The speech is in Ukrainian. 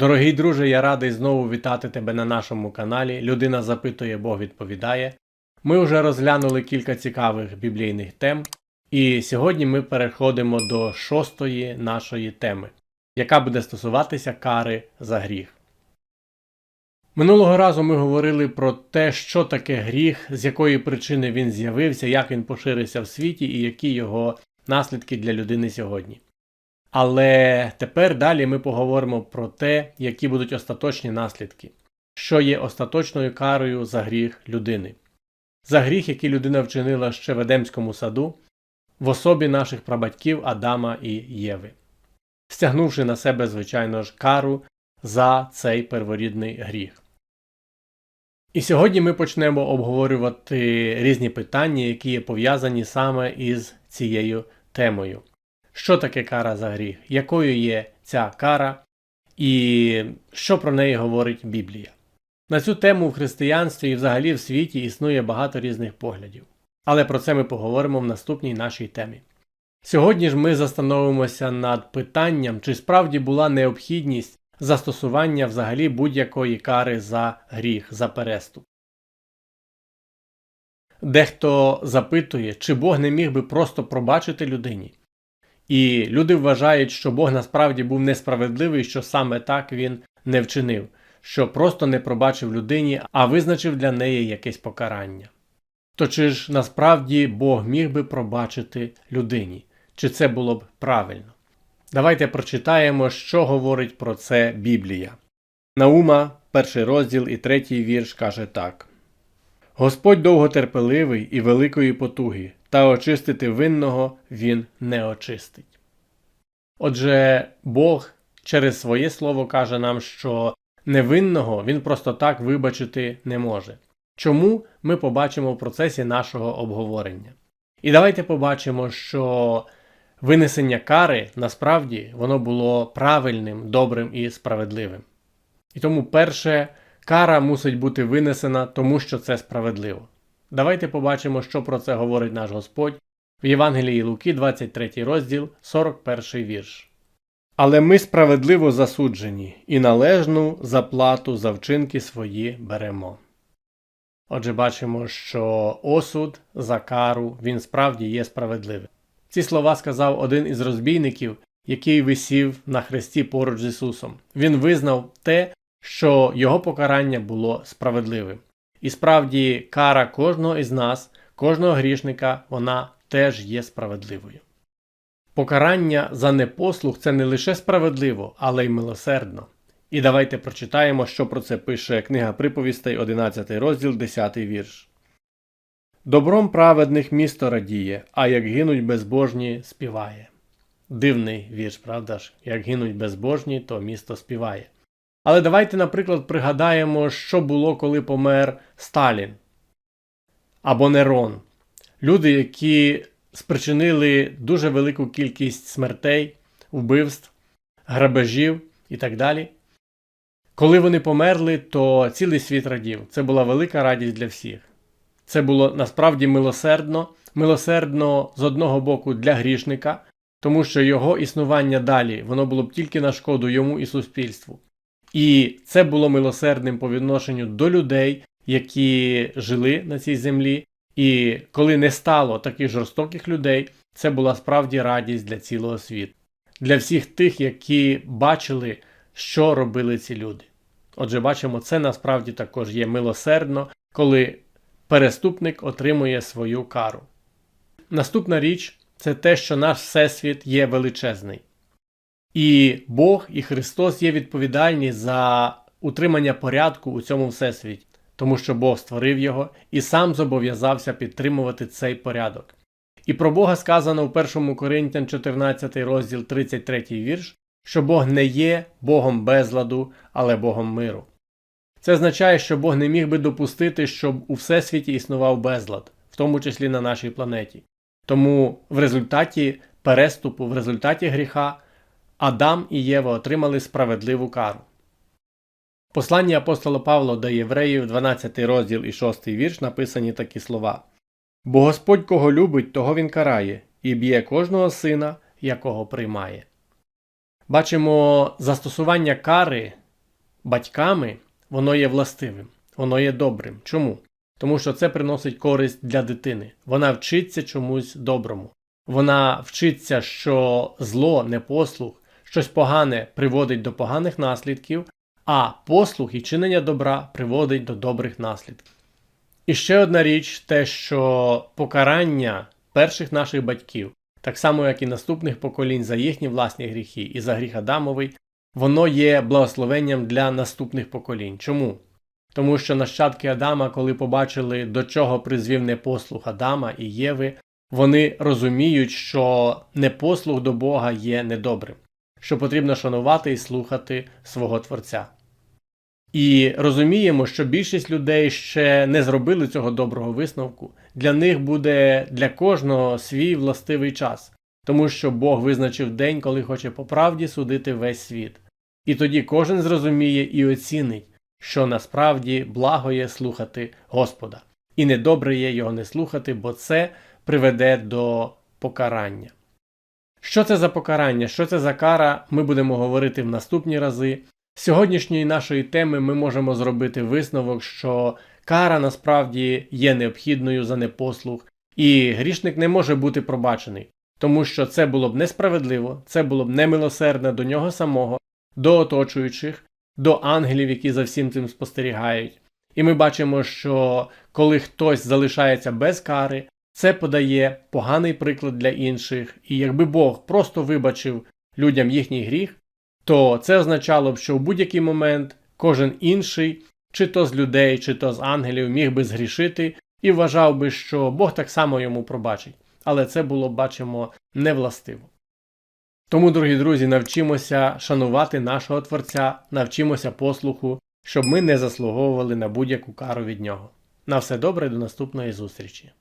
Дорогий друже, я радий знову вітати тебе на нашому каналі. Людина запитує, Бог відповідає. Ми вже розглянули кілька цікавих біблійних тем, і сьогодні ми переходимо до шостої нашої теми, яка буде стосуватися кари за гріх. Минулого разу ми говорили про те, що таке гріх, з якої причини він з'явився, як він поширився в світі і які його наслідки для людини сьогодні. Але тепер далі ми поговоримо про те, які будуть остаточні наслідки, що є остаточною карою за гріх людини, за гріх, який людина вчинила ще в Едемському саду, в особі наших прабатьків Адама і Єви, стягнувши на себе, звичайно ж, кару за цей перворідний гріх. І сьогодні ми почнемо обговорювати різні питання, які є пов'язані саме із цією темою. Що таке кара за гріх? Якою є ця кара, і що про неї говорить Біблія? На цю тему в християнстві і взагалі в світі існує багато різних поглядів. Але про це ми поговоримо в наступній нашій темі. Сьогодні ж ми застановимося над питанням, чи справді була необхідність застосування взагалі будь-якої кари за гріх, за переступ. Дехто запитує, чи Бог не міг би просто пробачити людині. І люди вважають, що Бог насправді був несправедливий, що саме так він не вчинив, що просто не пробачив людині, а визначив для неї якесь покарання. То чи ж насправді Бог міг би пробачити людині? Чи це було б правильно? Давайте прочитаємо, що говорить про це Біблія. Наума, перший розділ і третій вірш каже так: Господь довготерпеливий і великої потуги, та очистити винного він не очистить. Отже, Бог через своє слово каже нам, що невинного він просто так вибачити не може. Чому ми побачимо в процесі нашого обговорення? І давайте побачимо, що винесення кари насправді воно було правильним, добрим і справедливим. І тому перше, кара мусить бути винесена, тому що це справедливо. Давайте побачимо, що про це говорить наш Господь в Євангелії Луки, 23 розділ, 41 вірш. Але ми справедливо засуджені і належну заплату за вчинки свої беремо. Отже, бачимо, що осуд за кару він справді є справедливим. Ці слова сказав один із розбійників, який висів на хресті поруч з Ісусом. Він визнав те, що його покарання було справедливим. І справді, кара кожного із нас, кожного грішника, вона теж є справедливою. Покарання за непослух це не лише справедливо, але й милосердно. І давайте прочитаємо, що про це пише книга приповістей, 11 розділ, 10 вірш. Добром праведних місто радіє, а як гинуть безбожні, співає. Дивний вірш, правда ж? Як гинуть безбожні, то місто співає. Але давайте, наприклад, пригадаємо, що було, коли помер Сталін або Нерон. Люди, які спричинили дуже велику кількість смертей, вбивств, грабежів і так далі. Коли вони померли, то цілий світ радів. Це була велика радість для всіх. Це було насправді милосердно, милосердно з одного боку для грішника, тому що його існування далі воно було б тільки на шкоду йому і суспільству. І це було милосердним по відношенню до людей, які жили на цій землі. І коли не стало таких жорстоких людей, це була справді радість для цілого світу, для всіх тих, які бачили, що робили ці люди. Отже, бачимо, це насправді також є милосердно, коли переступник отримує свою кару. Наступна річ це те, що наш Всесвіт є величезний. І Бог і Христос є відповідальні за утримання порядку у цьому всесвіті, тому що Бог створив його і сам зобов'язався підтримувати цей порядок. І про Бога сказано в 1 Коринтян 14 розділ 33 вірш, що Бог не є Богом безладу, але Богом миру. Це означає, що Бог не міг би допустити, щоб у всесвіті існував безлад, в тому числі на нашій планеті. Тому в результаті переступу, в результаті гріха. Адам і Єва отримали справедливу кару. Послання апостола Павла до євреїв, 12 розділ і 6 вірш, написані такі слова Бо Господь кого любить, того він карає, і б'є кожного сина, якого приймає. Бачимо, застосування кари батьками, воно є властивим, воно є добрим. Чому? Тому що це приносить користь для дитини. Вона вчиться чомусь доброму. Вона вчиться, що зло, непослух, щось погане приводить до поганих наслідків, а послух і чинення добра приводить до добрих наслідків. І ще одна річ, те, що покарання перших наших батьків, так само як і наступних поколінь за їхні власні гріхи і за гріх Адамовий, воно є благословенням для наступних поколінь. Чому? Тому що нащадки Адама, коли побачили, до чого призвів непослух Адама і Єви, вони розуміють, що непослух до Бога є недобрим, що потрібно шанувати і слухати свого Творця. І розуміємо, що більшість людей ще не зробили цього доброго висновку. Для них буде для кожного свій властивий час, тому що Бог визначив день, коли хоче по правді судити весь світ. І тоді кожен зрозуміє і оцінить, що насправді благо є слухати Господа, і недобре є його не слухати, бо це приведе до покарання. Що це за покарання, що це за кара, ми будемо говорити в наступні рази. З сьогоднішньої нашої теми ми можемо зробити висновок, що кара насправді є необхідною за непослух, і грішник не може бути пробачений, тому що це було б несправедливо, це було б немилосердне до нього самого, до оточуючих, до ангелів, які за всім цим спостерігають. І ми бачимо, що коли хтось залишається без кари, це подає поганий приклад для інших, і якби Бог просто вибачив людям їхній гріх, то це означало б, що в будь-який момент кожен інший, чи то з людей, чи то з ангелів, міг би згрішити і вважав би, що Бог так само йому пробачить. Але це було, бачимо, невластиво. Тому, дорогі друзі, навчимося шанувати нашого Творця, навчимося послуху, щоб ми не заслуговували на будь-яку кару від нього. На все добре, до наступної зустрічі!